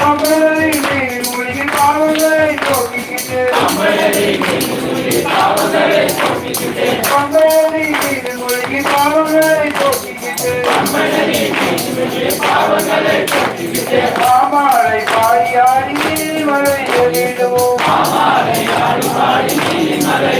அம்பலரி நீர் மூழ்கி பாவங்களை பாடி ஆடி மலை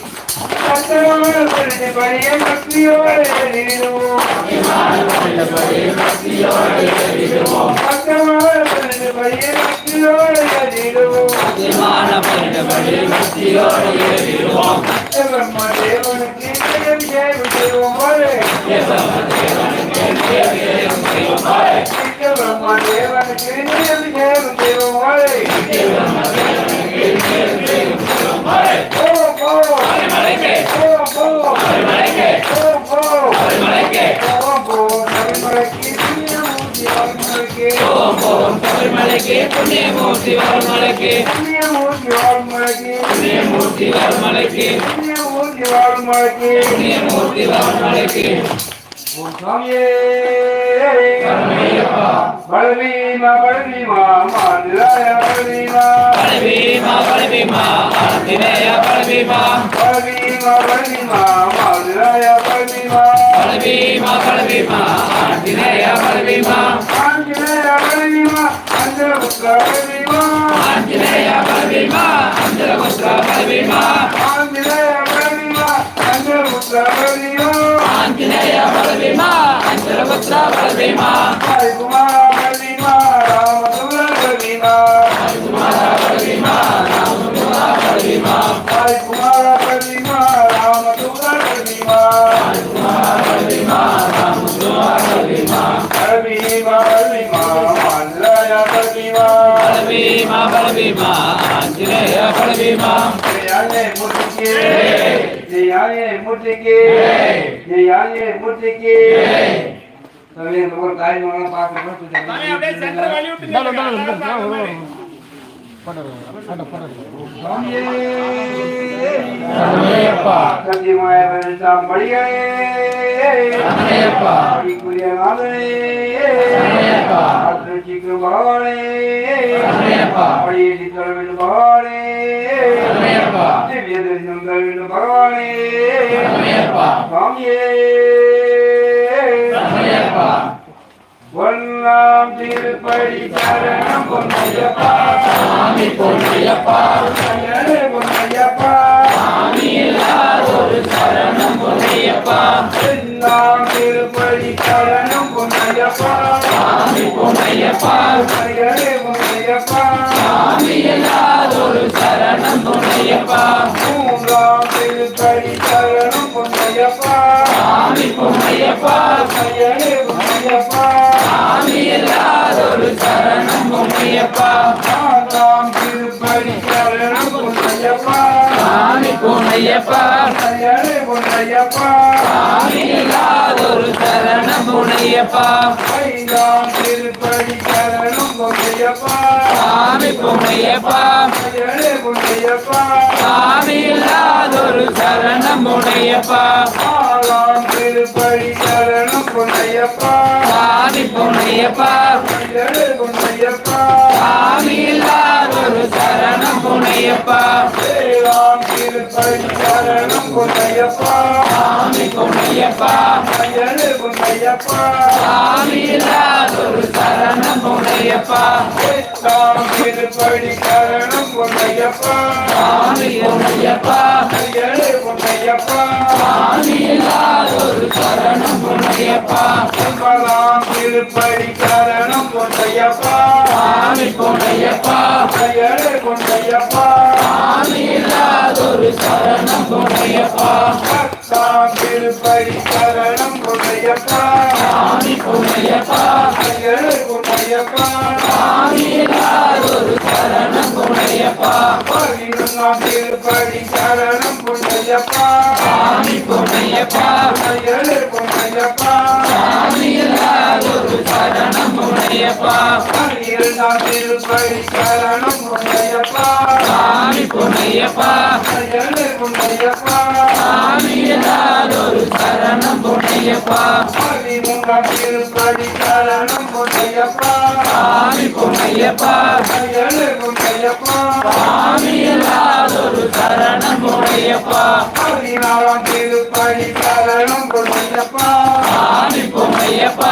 சத்தியமான பதினெட்டு படியை பக்தியோடு ஏறிடுவோம் சத்தியமான பதினெட்டு படியை பக்தியோடு ஏறிடுவோம் பிரம்ம தேவனுக்கு ஜெயம் ஜெயம் புண்ணியமூர்த்தி வாழ்மலைக்கு புண்ணியமூர்த்தி வாழ்மலைக்கு புண்ணியமூர்த்தி வாழ்மலைக்கு சுவாமியே பழனிமா பழனிமா மாநிலாய பழனிமா பழனிமா பழனிமா மாநிலாய பழனிமா ஆஞ்சநேய பழனிமா பழனிமா ஆஞ்சநேய பழனிமா அஞ்சலபுத்திர பழனிமா ஹரிகுமார பழனிமா అంజలముద్ర పరబీమ ఆంజనేయ పరబీమ అంజలముద్ర పరబీమ ఆంజనేయ పరబీమ అంజలముద్ర పరబీమ ఆంజనేయ పరబీమ అంజలముద్ర పరబీమ హరి కుమార பழனிமா ஜெயாலே மூர்த்திக்கு ஜெயாலே மூர்த்திக்கு ஜெயாலே மூர்த்திக்கு. இந்த ஒரு படிக்குரிய நாதனே பகவானே படியேற்றி தர வேண்டும் பகவானே திவ்ய தரிசனம் தர வேண்டும் பகவானே சுவாமியே. ஒல்லாம் திருப்படி சரணம் பொன்னையப்பா. சாமி பொன்னையப்பா. பொன்னையப்பா. எல்லாம் திருப்படி சரணம் பொன்னையப்பா. சாமி பொன்னையப்பா பொன்னையப்பா மூன்றாம் திருப்படி சரணம் பொன்னையப்பா சாமி பொன்னையப்பா பொன்னையப்பா நான்காம் சாமி பொன்னையப்பா. ஐயனே பொன்னையப்பா. சாமி இல்லாதொரு சரணம் பொன்னையப்பா. ஐந்தாம் திருப்படி சரணம் பொன்னையப்பா. சாமி பொன்னையப்பா. ஐயனே பொன்னையப்பா. சாமி இல்லாதொரு சரணம் பொன்னையப்பா. ஆறாம் திருப்படி சரணம் பொன்னையப்பா. சாமி பொன்னையப்பா. ஐயனே பொன்னையப்பா. சாமி இல்லாதொரு சரணம் பொன்னையப்பா. ஏழாம் திருப்படி சரணம் பொன்னையப்பா சாமி பொன்னையப்பா ஐயனே பொன்னையப்பா சாமி சரணம் பொன்னையப்பா திருப்படி சரணம் பொன்னையப்பா சாமி பொன்னையப்பா ஐயனே பொன்னையப்பா சரணம் திருப்படி சரணம் சாமி சரணம் பொன்னையப்பா பத்தாம் திருப்படி சரணம் பொன்னையப்பா துணையப்பா ஐயனே பொன்னையப்பா சாமி இல்லாதொரு சரணம் துணையப்பா பதினொன்றாம் திருப்படி சரணம் பொன்னையப்பா சாமி துணையப்பா ஐயனே பொன்னையப்பா சாமி இல்லாதொரு சரணம் துணையப்பா பன்னிரண்டாம் திருப்படி சரணம் பொன்னையப்பா. சாமி துணையப்பா ஐயனே பொன்னையப்பா. சாமி இல்லாதொரு சரணம் துணையப்பா பதிமூன்றாம் திருப்படி சரணம் பொன்னையப்பா. சாமி துணையப்பா ஐயனே பொன்னையப்பா. சாமி இல்லாதொரு சரணம் துணையப்பா பதினாறாம் திருப்படி சரணம் பொன்னையப்பா. சாமி துணையப்பா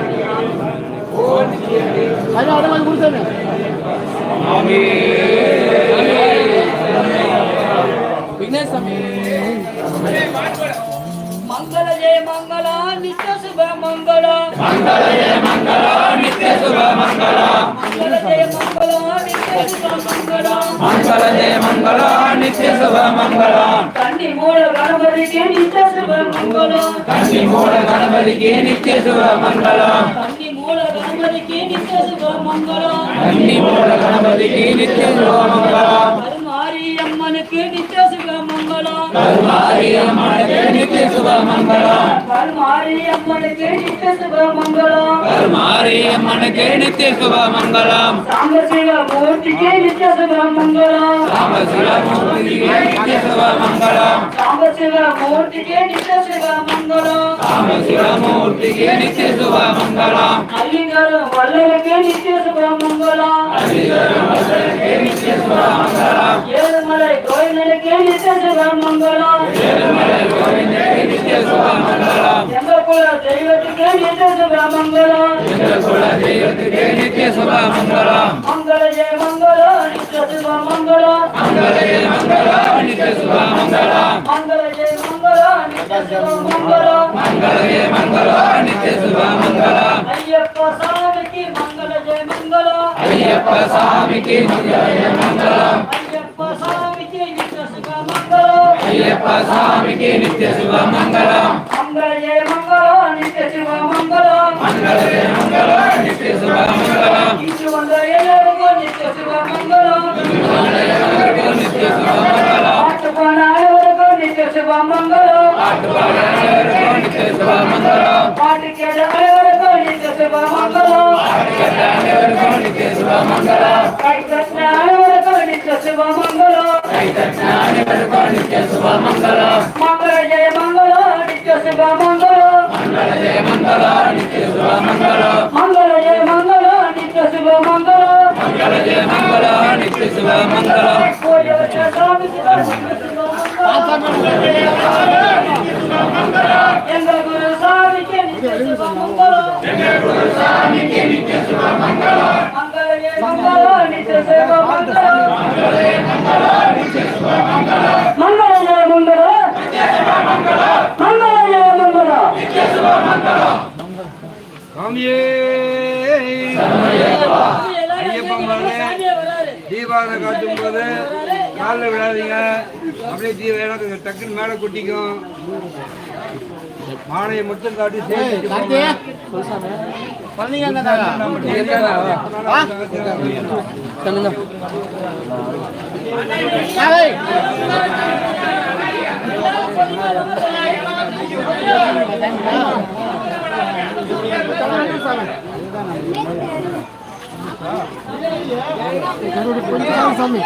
అయినా అడగదు కూర్చోండి. విఘ్నేశ్ మంగళ జయ మంగళ నిత్య శుభ మంగళ మంగళ జయ మంగళ నిత్య శుభ మంగళ. మంగళ జయ మంగళ నిత్య శుభ మంగళ. మంగళ జయ మంగళ నిత్య శుభ మంగళ. కన్ని మూల గణపతికి నిత్య శుభ మంగళ. కన్ని మూల గణపతికి నిత్య శుభ మంగళ. కన్ని கணபதிக்கு நித்திய சுகமங்கலம் கருமாரி அம்மனுக்கு நித்திய சுகமங்கலம் கருமாரி அம்மனுக்கு நித்திய சுகமங்கலம் கருமாரி அம்மனுக்கு நித்திய சுகமங்கலம் கருமாரி அம்மனுக்கு ಬುದ್ಧಿಗೆ ನಿತ್ಯ ಶುಭ ಮಂಗಳ ಅಲ್ಲಿಗರು ಒಳ್ಳೆಯಕ್ಕೆ ನಿತ್ಯ ಶುಭ ಮಂಗಳ ಅಲ್ಲಿಗರು ಒಳ್ಳೆಯಕ್ಕೆ ನಿತ್ಯ ಶುಭ ಮಂಗಳ ಏಳುಮಲೈ ಗೋವಿಂದಕ್ಕೆ ನಿತ್ಯ ಶುಭ ಮಂಗಳ ಏಳುಮಲೈ ಗೋವಿಂದಕ್ಕೆ ನಿತ್ಯ ಶುಭ ಮಂಗಳ ಚಂದ್ರಕುಲ ದೈವಕ್ಕೆ ನಿತ್ಯ ಶುಭ ಮಂಗಳ ಚಂದ್ರಕುಲ ದೈವಕ್ಕೆ ನಿತ್ಯ ಶುಭ ಮಂಗಳ ಮಂಗಳ ಜಯ ಮಂಗಳ ನಿತ್ಯ ಶುಭ ಮಂಗಳ ಮಂಗಳ ಜಯ ಮಂಗಳ ನಿತ್ಯ ಶುಭ ಮಂಗಳ ಮಂಗಳ మంగళయే మంగళ నిత్య శుభ మంగళం అయ్యప్ప స్వామికి మంగళ మంగళ అయ్యప్ప స్వామికి జయ మంగళ నిత్య శుభ మంగళ అయ్యప్ప స్వామికి నిత్య శుభ మంగళం మంగళ జయ మంగళ నిత్య శుభ మంగళ మంగళ మంగళ నిత్య శుభ మంగళ శ్రీకృష్ణ శుభమంగళం. మంగళ జయ మంగళ. నిత్య శుభ మంగళ మంగళ జయ మంగళ. నిత్య శుభ మంగళ మంగళ జయ మంగళ నిత్య శుభ మంగళ. தீபாவளி காட்டும் போது காலில் விடாதீங்க அப்படியே தீ வேணா டக்குன்னு மேலே கொட்டிக்கும் மானையை மட்டும் காட்டி சாமி.